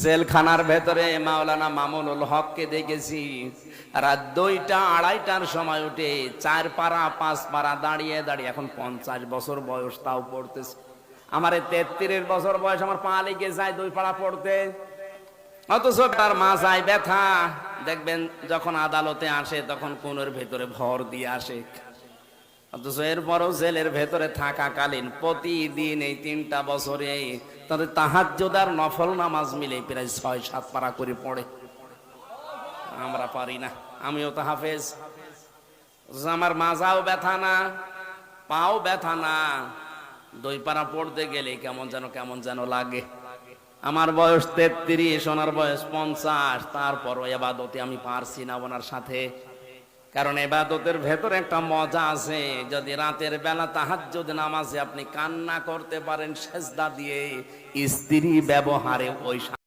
জেলখানার ভেতরে মাওলানা মামুনুল হককে দেখেছি। রাত দুইটা, আড়াইটার সময় উঠে চার পাড়া, পাঁচ পাড়া দাঁড়িয়ে দাঁড়িয়ে, এখন পঞ্চাশ বছর বয়স, তাও পড়তেছে। আমার তেত্রিশ বছর বয়স, আমার পা লেগে যায়, দুই পাড়া পড়তে। অথচ তার মাথায় ব্যথা। দেখবেন যখন আদালতে আসে, তখন কোনের ভেতরে ভর দিয়ে আসে। অথচ এরপরও জেলের ভেতরে থাকাকালীন প্রতিদিন এই তিনটা বছরে তাদের তাহাজ্জুদার নফল নামাজ মিলে প্রায় ছয়, সাত পারা করে পড়ে। আমরা পারি না। আমিও তো হাফেজ। আমার মাজাও ব্যথা না, পাও ব্যথা না। দই পারা পড়তে গেলে কেমন যেন কেমন যেন লাগে। আমার বয়স তেত্রিশ, ওনার বয়স পঞ্চাশ, তারপরও এবাদতে আমি পারছি না ওনার সাথে। কারণ এবাদতের ভেতরে একটা মজা আছে। যদি রাতের বেলা তাহার যদি নামাজে আপনি কান্না করতে পারেন, সেজদা দিয়ে স্ত্রী ব্যবহারে ওই